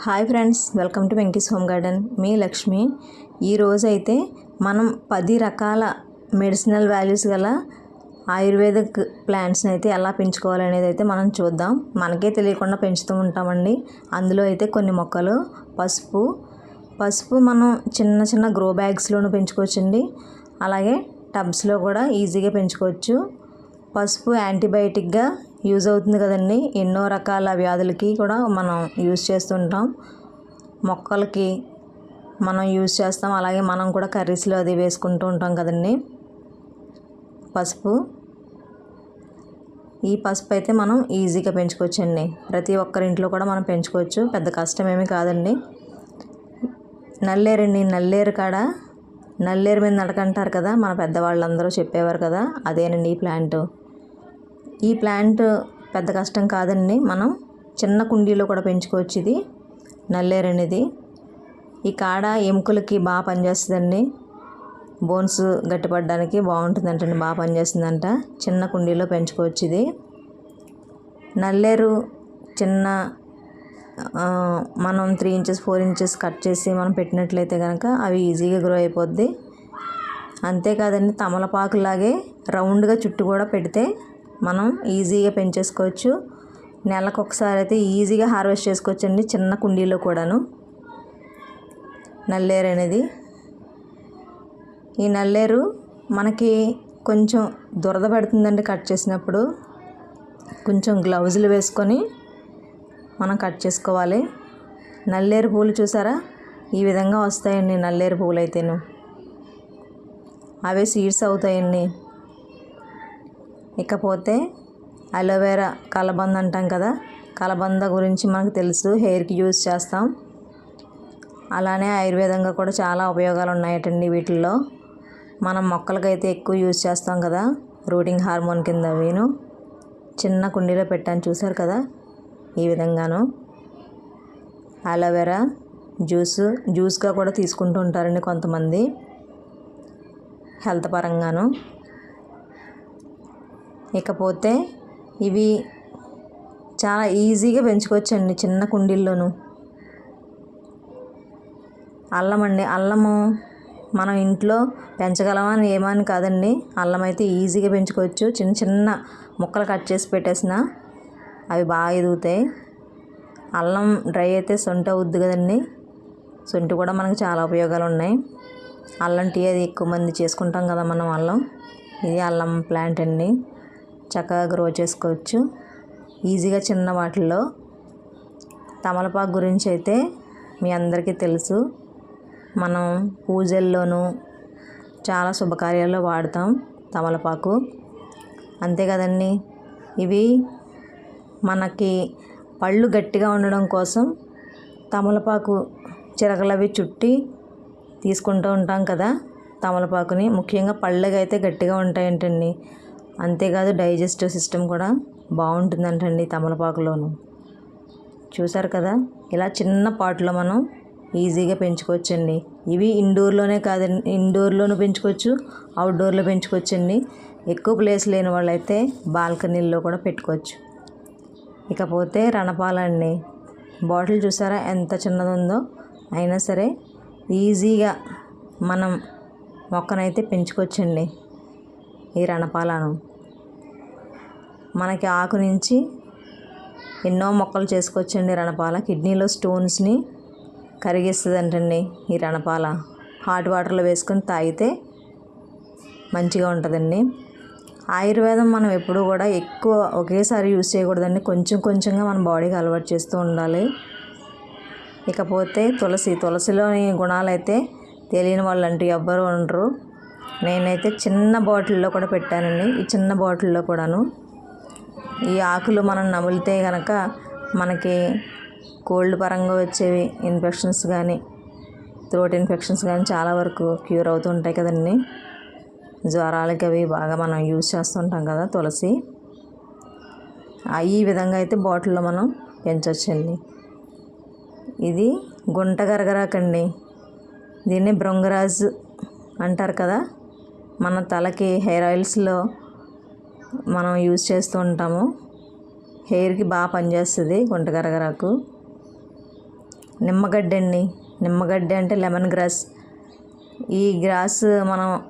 Hi friends welcome to Venky's home garden. మీ లక్ష్మి. ఈరోజు అయితే మనం పది రకాల మెడిసినల్ వాల్యూస్ గల ఆయుర్వేదిక్ ప్లాంట్స్ని అయితే ఎలా పెంచుకోవాలనేది అయితే మనం చూద్దాం. మనకే తెలియకుండా పెంచుతూ ఉంటామండి. అందులో అయితే కొన్ని మొక్కలు పసుపు. పసుపు మనం చిన్న చిన్న గ్రో బ్యాగ్స్లోనూ పెంచుకోవచ్చండి. అలాగే టబ్స్లో కూడా ఈజీగా పెంచుకోవచ్చు. పసుపు యాంటీబయాటిక్గా యూజ్ అవుతుంది కదండి. ఎన్నో రకాల వ్యాధులకి కూడా మనం యూజ్ చేస్తుంటాం. మొక్కలకి మనం యూజ్ చేస్తాం. అలాగే మనం కూడా కర్రీస్లో అది వేసుకుంటూ ఉంటాం కదండి. పసుపు. ఈ పసుపు అయితే మనం ఈజీగా పెంచుకోవచ్చండి. ప్రతి ఒక్కరింట్లో కూడా మనం పెంచుకోవచ్చు. పెద్ద కష్టం ఏమీ కాదండి. నల్లేరండి. నల్లేరు కాడ నల్లేరు మీద నడకంటారు కదా మన పెద్దవాళ్ళందరూ చెప్పేవారు కదా అదేనండి ఈ ప్లాంట్. ఈ ప్లాంట్ పెద్ద కష్టం కాదండి. మనం చిన్న కుండీలో కూడా పెంచుకోవచ్చు ఇది నల్లేరు అనేది. ఈ కాడ ఎముకలకి బాగా పనిచేస్తుందండి. బోన్స్ గట్టిపడడానికి బాగుంటుందంటండి బాగా పనిచేస్తుందంట. చిన్న కుండీలో పెంచుకోవచ్చు ఇది. నల్లేరు చిన్న మనం three inches four inches cut చేసి మనం పెట్టినట్లయితే కనుక అవి ఈజీగా గ్రో అయిపోద్ది. అంతేకాదండి తమలపాకులాగే రౌండ్గా చుట్టూ కూడా పెడితే మనం ఈజీగా పెంచేసుకోవచ్చు. నెలకు ఒకసారి అయితే ఈజీగా హార్వెస్ట్ చేసుకోవచ్చు అండి చిన్న కుండీలో కూడాను. నల్లేరు అనేది. ఈ నల్లేరు మనకి కొంచెం దురద పడుతుందండి కట్ చేసినప్పుడు. కొంచెం గ్లౌజులు వేసుకొని మనం కట్ చేసుకోవాలి. నల్లేరు పూలు చూసారా? ఈ విధంగా వస్తాయండి నల్లేరు పూలు అయితేను అవే సీడ్స్ అవుతాయండి. ఇకపోతే అలోవెరా కలబంద అంటాం కదా కలబంద గురించి మనకు తెలుసు హెయిర్కి యూజ్ చేస్తాం. అలానే ఆయుర్వేదంగా కూడా చాలా ఉపయోగాలు ఉన్నాయటండి వీటిల్లో. మనం మొక్కలకైతే ఎక్కువ యూజ్ చేస్తాం కదా రూటింగ్ హార్మోన్ కింద వీను చిన్న కుండీలో పెట్టాను చూసారు కదా ఈ విధంగాను. అలోవెరా జ్యూస్ జ్యూస్గా కూడా తీసుకుంటూ ఉంటారండి కొంతమంది. హెల్త్ పరంగాను. ఇకపోతే ఇవి చాలా ఈజీగా పెంచుకోవచ్చండి చిన్న కుండీల్లోనూ. అల్లం అండి అల్లము మనం ఇంట్లో పెంచగలమా అని ఏమని కాదండి. అల్లం అయితే ఈజీగా పెంచుకోవచ్చు. చిన్న చిన్న ముక్కలు కట్ చేసి పెట్టేసిన అవి బాగా ఎదుగుతాయి. అల్లం డ్రై అయితే సొంట అవుద్ది కదండి. సొంటి కూడా మనకు చాలా ఉపయోగాలు ఉన్నాయి. అల్లం టీ అది ఎక్కువ మంది చేసుకుంటాం కదా మనం అల్లం. ఇది అల్లం ప్లాంట్ అండి. చక్కగా గ్రో చేసుకోవచ్చు. ఈజీగా చిన్న వాటిల్లో. తమలపాకు గురించి అయితే మీ అందరికీ తెలుసు. మనం పూజల్లోనూ చాలా శుభకార్యాల్లో వాడతాం తమలపాకు. అంతే కదండి ఇవి మనకి పళ్ళు గట్టిగా ఉండడం కోసం తమలపాకు చిరకలవి చుట్టి తీసుకుంటూ ఉంటాం కదా తమలపాకుని. ముఖ్యంగా పళ్ళగా అయితే గట్టిగా ఉంటాయంటండి. అంతేకాదు డైజెస్టివ్ సిస్టమ్ కూడా బాగుంటుందంటండి తమలపాకులోను. చూసారు కదా? ఇలా చిన్న పాట్లో మనం ఈజీగా పెంచుకోవచ్చండి. ఇవి ఇండోర్లోనే కాదండి ఇండోర్లోనూ పెంచుకోవచ్చు అవుట్డోర్లో పెంచుకోవచ్చండి. ఎక్కువ ప్లేస్ లేని వాళ్ళైతే బాల్కనీల్లో కూడా పెట్టుకోవచ్చు. ఇకపోతే రణపాలండి. బాటిల్ చూసారా? ఎంత చిన్నది ఉందో అయినా సరే ఈజీగా మనం మొక్కనైతే పెంచుకోవచ్చండి. ఈ రణపాలను. మనకి ఆకు నుంచి ఎన్నో మొక్కలు చేసుకోవచ్చండి రణపాల. కిడ్నీలో స్టోన్స్ని కరిగిస్తుందంటండి ఈ రణపాల. హాట్ వాటర్లో వేసుకొని తాగితే మంచిగా ఉంటుందండి. ఆయుర్వేదం మనం ఎప్పుడూ కూడా ఎక్కువ ఒకేసారి యూజ్ చేయకూడదండి. కొంచెం కొంచెంగా మన బాడీకి అలవాటు చేస్తూ ఉండాలి. ఇకపోతే తులసి తులసిలోని గుణాలు అయితే తెలియని వాళ్ళు అంటూ ఎవ్వరు ఉండరు. నేనైతే చిన్న బాటిల్లో కూడా పెట్టానండి. ఈ చిన్న బాటిల్లో కూడాను. ఈ ఆకులు మనం నమిలితే కనుక మనకి కోల్డ్ పరంగా వచ్చేవి ఇన్ఫెక్షన్స్ కానీ థ్రోట్ ఇన్ఫెక్షన్స్ కానీ చాలా వరకు క్యూర్ అవుతూ ఉంటాయి కదండి. జ్వరాలకి అవి బాగా మనం యూజ్ చేస్తుంటాం కదా తులసి. ఈ విధంగా అయితే బాటిల్లో మనం పెంచవచ్చండి ఇది గుంట గరగరాకండి. దీన్ని భృంగరాజు అంటారు కదా మన తలకి హెయిర్ ఆయిల్స్లో మనం యూజ్ చేస్తూ ఉంటాము. హెయిర్కి బాగా పనిచేస్తుంది గుంటకరగరాకు. నిమ్మగడ్డ అండి. నిమ్మగడ్డ అంటే లెమన్ గ్రాస్. ఈ గ్రాస్ మనం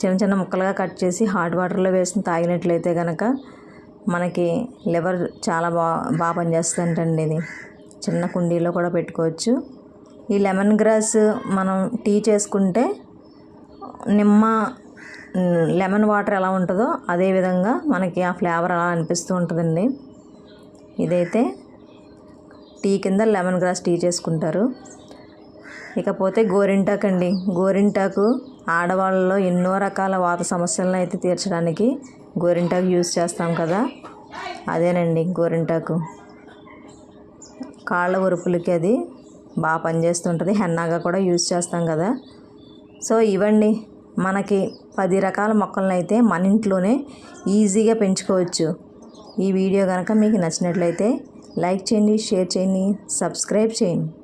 చిన్న చిన్న ముక్కలుగా కట్ చేసి హాట్ వాటర్లో వేసి తాగినట్లయితే కనుక మనకి లివర్ చాలా బాగా బాగా పనిచేస్తుందంటండి ఇది. చిన్న కుండీలో కూడా పెట్టుకోవచ్చు. ఈ లెమన్ గ్రాస్ మనం టీ చేసుకుంటే నిమ్మ లెమన్ వాటర్ ఎలా ఉంటుందో అదే విధంగా మనకి ఆ ఫ్లేవర్ అలా అనిపిస్తూ ఉంటుందండి. ఇదైతే టీ కింద లెమన్ గ్రాస్ టీ చేసుకుంటారు. ఇకపోతే గోరింటాకు అండి గోరింటాకు ఆడవాళ్ళలో ఎన్నో రకాల వాత సమస్యలను అయితే తీర్చడానికి గోరింటాకు యూజ్ చేస్తాం కదా. అదేనండి గోరింటాకు. కాళ్ళ ఉరుపులకి అది బాగా పనిచేస్తుంటుంది హెన్నాగా కూడా యూజ్ చేస్తాం కదా. సో ఇవండి మనకి పది రకాల మొక్కలను అయితే మన ఇంట్లోనే ఈజీగా పెంచుకోవచ్చు. ఈ వీడియో కనుక మీకు నచ్చినట్లయితే లైక్ చేయండి షేర్ చేయండి సబ్స్క్రైబ్ చేయండి.